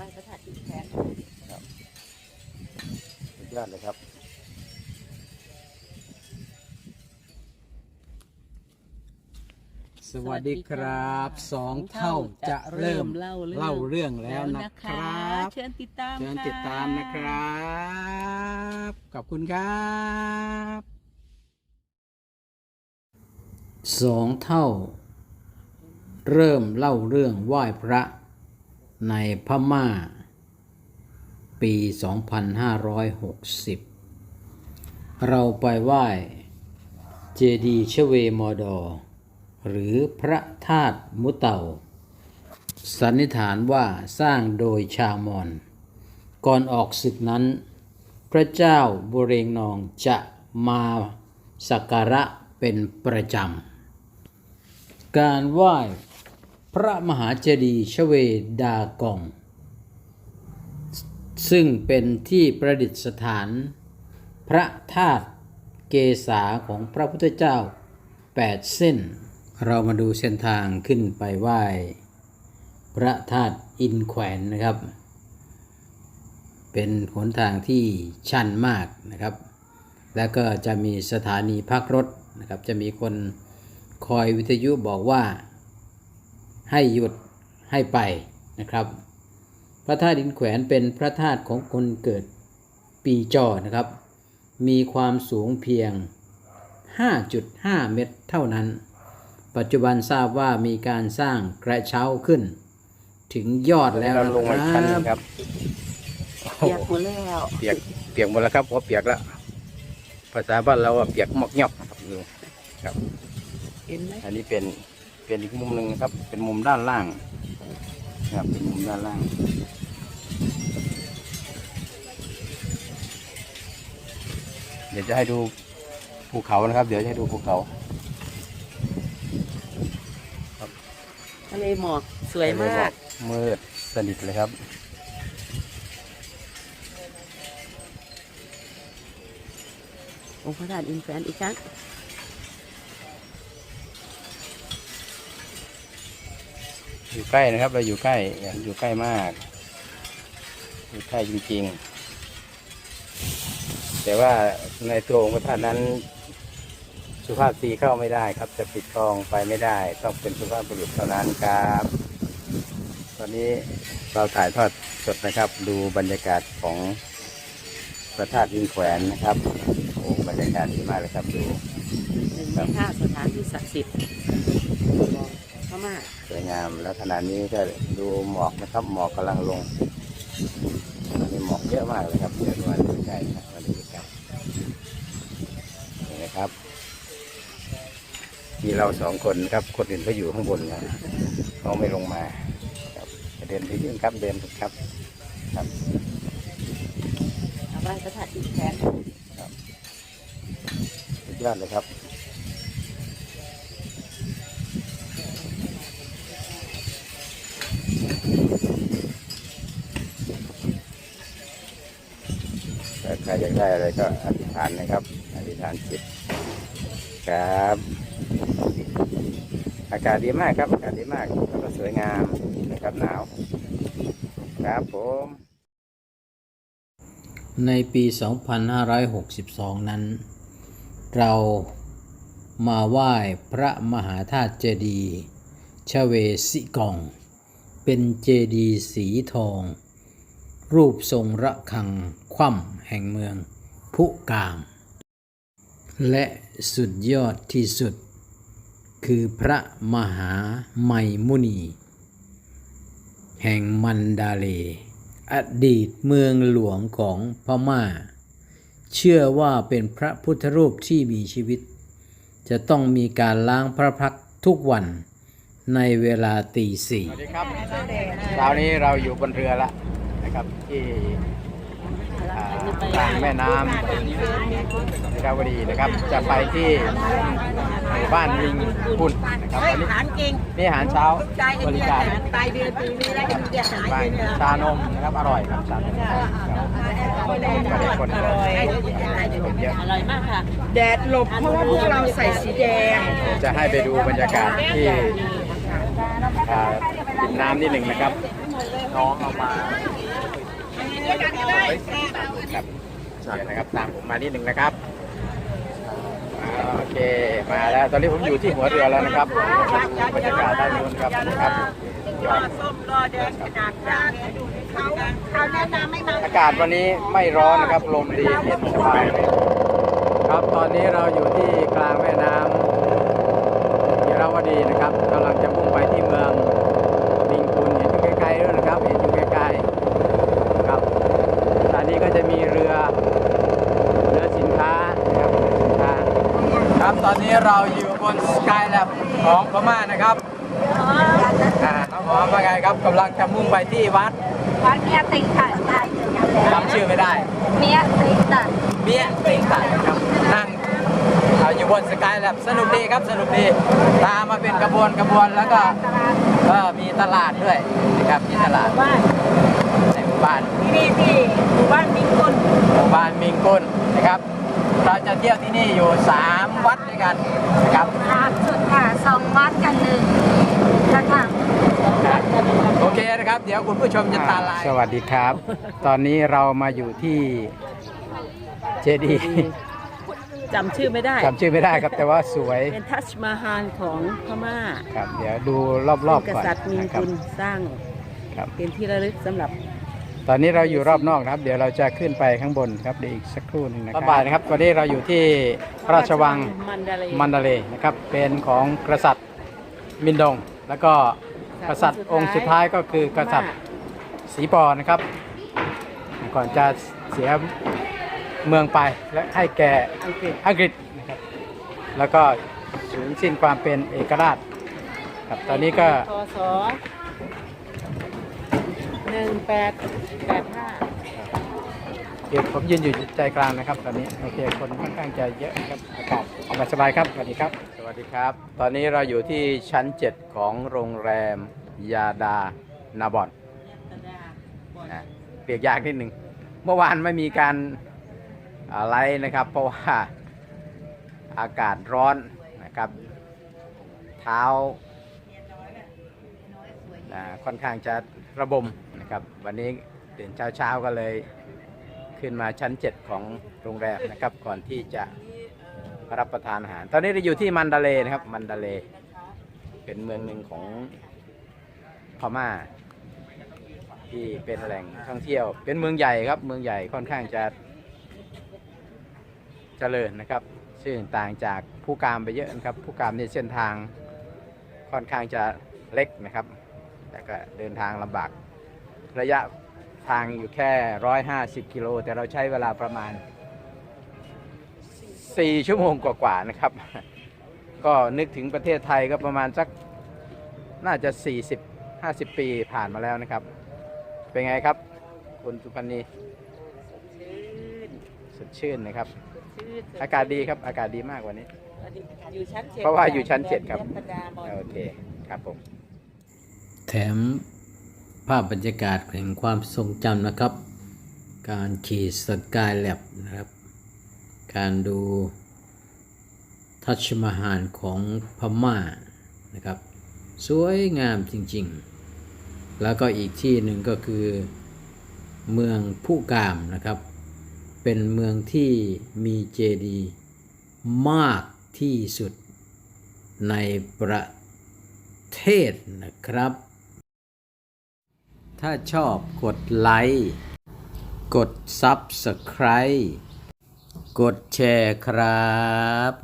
บ้านพระธาตุอินแขวนสุดยอดเลยครับ สวัสดีครับ สองเท่าจะเริ่มเล่าเล่าเรื่องแล้วนะครับเชิญติดตามเชิญติดตามนะครับ ขอบคุณครับสองเท่า เริ่มเล่าเรื่องไหว้พระ ในพม่า ปี 2560 เราไปไหว้เจดีย์ชเวมอดอ หรือพระธาตุมุเตาสันนิษฐานว่าสร้างโดยชาวมอญก่อนออกศึกนั้น พระเจ้าบุเรงนองจะมาสักการะเป็นประจำ การไหว้ พระมหาเจดีย์ชเวดากอง ซึ่งเป็นที่ประดิษฐาน พระธาตุเกษาของพระพุทธเจ้า 8 เส้น เรามาดูเส้นทางขึ้นไปไหว้ พระธาตุอินแขวนนะครับ เป็นหนทางที่ชันมากนะครับ แล้วก็จะมีสถานีพักรถนะครับ จะมีคนคอยวิทยุบอกว่า ให้หยุดให้ไปนะครับ พระธาตุอินแขวนเป็นพระธาตุของคนเกิดปีจอนะครับ มีความสูงเพียง 5.5 เมตรเท่านั้น ปัจจุบันทราบว่ามีการสร้างกระเช้าขึ้น ถึงยอดแล้วเรานะลงมาอีกคขั้นหนึรังบครับเปียกหมดแล้วเปียกเปียกหมดแล้วครับหัวเปียกแล้วภาษาบ้านเราว่าเปียกหมอกยอกครับดูครับ เห็นไหมอันนี้เป็น เป็นอีกมุมหนึ่งนะครับ เป็นมุมด้านล่างนะครับเป็นมุมด้านล่าง เดี๋ยวจะให้ดูภูเขานะครับ เดี๋ยวจะให้ดูภูเขาทะเลหมอกสวยมากมืดสนิทเลยครับองค์พระธาตุอินแขวนอีกครั้ง ใกล้นะครับ เราอยู่ใกล้อยู่ใกล้มาก อยู่ใกล้จริง ๆ แต่ว่าในตัวองค์พระธาตุนั้น สุภาพสตรีเข้าไม่ได้ครับ จะปิดทองไปไม่ได้ ต้องเป็นสุภาพบุรุษเท่านั้นครับ ตอนนี้เราถ่ายทอดสดนะครับ ดูบรรยากาศของพระธาตุอินแขวนนะครับโอ้บรรยากาศดีมากเลยครับดูหนึ่งในห้าสถานที่ศักดิ์สิทธิ์ พม่าสวยงามแล้วขณะนี้ก็ดูหมอกนะครับ หมอกกำลังลงตอนนี้หมอกเยอะมากเลยครับเดี๋ยวมาดูใกล้ๆนะครับมาดูใกล้ๆนี่นะครับ มีเราสองคนครับ คนอื่นเขาอยู่ข้างบนนะเขาไม่ลงมาครับเดินไปยื่นครับเดินไปครับครับชาวบ้านพระธาตุอินแขวนสุดยอดเลยครับากได้อะไรก็อธิษฐานนะครับ อธิษฐานจิตครับ อากาศดีมากครับ อากาศดีมากแล้วก็สวยงามนะครับหนาว ครับผม ในปี 2562 นั้น เรามาไหว้พระมหาธาตุเจดีย์ชเวสิกอง เป็นเจดีย์สีทอง รูปทรงระฆังคว่ำแห่งเมืองพุกาม และสุดยอดที่สุด คือพระมหาไมมุนี แห่งมันดาเล อดีตเมืองหลวงของพม่า เชื่อว่าเป็นพระพุทธรูปที่มีชีวิต จะต้องมีการล้างพระพักทุกวันในเวลาตีสี่สวัสดีครับเช้านี้เราอยู่บนเรือละ นะครับที่อ่ากลางแม่น้ำนิราวดีนะครับ จะไปที่หมู่บ้านลิงคุณนะครับตอนนี้หารเก่งนี่อาหารเช้าบริการตายเดือนปีนี้แล้วยังจะหายบ้านชานมนะครับอร่อยครับชานมครับก็ได้คนเยอะคนเยอะอร่อยมากค่ะแดดหลบเพราะว่าพวกเราใส่สีแดง จะให้ไปดูบรรยากาศที่อ่าพิน้ำนิดหนึ่งนะครับ น้องเอามา ครับเดี๋ยวนะครับตามผมมานิดหนึ่งนะครับอ่าโอเคมาแล้วตอนนี้ผมอยู่ที่หัวเรือแล้วนะครับบรรยากาศด้านนู้นครับนะครับยอดส้มรอแดงขนาดกลางเขาเขาแนะนำไม่มาอากาศวันนี้ไม่ร้อนนะครับลมดีเย็นสบายเลยครับตอนนี้เราอยู่ที่กลางแม่น้ำอิราวดีนะครับกำลังจะมุ่งไปที่เมืองบิงกุนเห็นอยู่ไกลๆด้วยนะครับ เห็นอยู่ใกล้ๆครับตอนนี้ก็จะมีเรือเรือสินค้านะครับเรือสินค้าครับตอ นนี้เราอยู่บนสกายแลบของพม่านะครับอ่าน้องหอมว่าไงครับกำลังจะมุ่งไปที่วัดวัดเมียติงค่ะใช่จำชื่อไม่ได้เมียติงค่ะเบี้ยติงตัครับนั่งเอาอยู่บนสกายแลบสนุกดีครับสนุกดีตามมาเป็นกระบวนกระบวนแล้วก็เออมีตลาดด้วยนะครับมีตลาดบ้านในหมู่บ้านที่นี่ที่หมู่บ้านมิงกุลหมู่บ้านมิงกุลนะครับ เราจะเที่ยวที่นี่อยู่ 3 วัดด้วยกันนะครับทางสุดค่ะสองวัดกันหนึ่งนะคะโอเคนะครับ เดี๋ยวคุณผู้ชมจะตาลายสวัสดีครับ ตอนนี้เรามาอยู่ที่เจดีย์จำชื่อไม่ได้ จำชื่อไม่ได้ครับแต่ว่าสวยเป็นทัชมาฮาลของพม่าครับเดี๋ยวดูรอบๆกก่อนษัตริย์มิงนะครับกุลสร้างครับเป็นที่ระลึกสำหรับ ตอนนี้เราอยู่รอบนอกนะครับ เดี๋ยวเราจะขึ้นไปข้างบนครับเดี๋ยวอีกสักครู่หนึงนะครับบ่ายนะครับตอนนี้เราอยู่ที่พระราชวัง มันดาเลมันดาเลย์นะครับเป็นของกษัตริย์มินดง แล้วก็กษัตริย์องค์สุดท้ายก็คือกษัตริย์สีปอนะครับ ก่อนจะเสียเมืองไปและให้แก่อังกฤษอังกฤษนะครับแล้วก็สูญสิ้นความเป็นเอกราชครับตอนนี้ก็พศ หนึ่งแปดแปดห้าเดี๋ยวผมยืนอยู่ใจกลางนะครับ ตอนนี้โอเคคนค่อนข้างจะเยอะนะครับอากาศสบายๆครับสวัสดีครับ สวัสดีครับ ตอนนี้เราอยู่ที่ชั้น 7 ของโรงแรมยาดานาบอนนะเปียกยากนิดหนึ่งเมื่อวานไม่มีการอะไรนะครับ เพราะว่าอากาศร้อนนะครับ เท้าอ่าค่อนข้างจะระบมนะ ครับวันนี้ตื่นเช้าๆก็เลยขึ้นมาชั้น 7 ของโรงแรมนะครับ ก่อนที่จะรับประทานอาหาร ตอนนี้เราอยู่ที่มันดาเลนะครับ มันดาเล เป็นเมืองหนึ่งของพม่า ที่เป็นแหล่งท่องเที่ยว เป็นเมืองใหญ่ครับ เมืองใหญ่ค่อนข้างจะเจริญนะครับ ซึ่งต่างจากผู้กามไปเยอะนะครับ ผู้กามในเส้นทางค่อนข้างจะเล็กนะครับ แต่ก็เดินทางลำบาก ระยะทางอยู่แค่ 150 กิโล แต่เราใช้เวลาประมาณ 4 ชั่วโมงกว่าๆนะครับ ก็นึกถึงประเทศไทยก็ประมาณสักน่าจะ 40 50 ปีผ่านมาแล้วนะครับ เป็นไงครับ คุณสุพันธ์นีสดชื่นนะครับชื่ออากาศดีครับอากาศดีมากกว่านี้ อยู่ชั้นเจ็ดเพราะว่าอยู่ชั้นเจ็ดครับโงแมยตดาบอลโอเคครับผม แถมภาพบรรยากาศแห่งความทรงจำนะครับ การขี่สกายแลบนะครับ การดูทัชมาฮานของพม่านะครับ สวยงามจริงๆ แล้วก็อีกที่หนึ่งก็คือเมืองผู้กามนะครับ เป็นเมืองที่มีเจดีย์มากที่สุดในประเทศนะครับ ถ้าชอบกดไลค์ กด Subscribe กดแชร์ครับ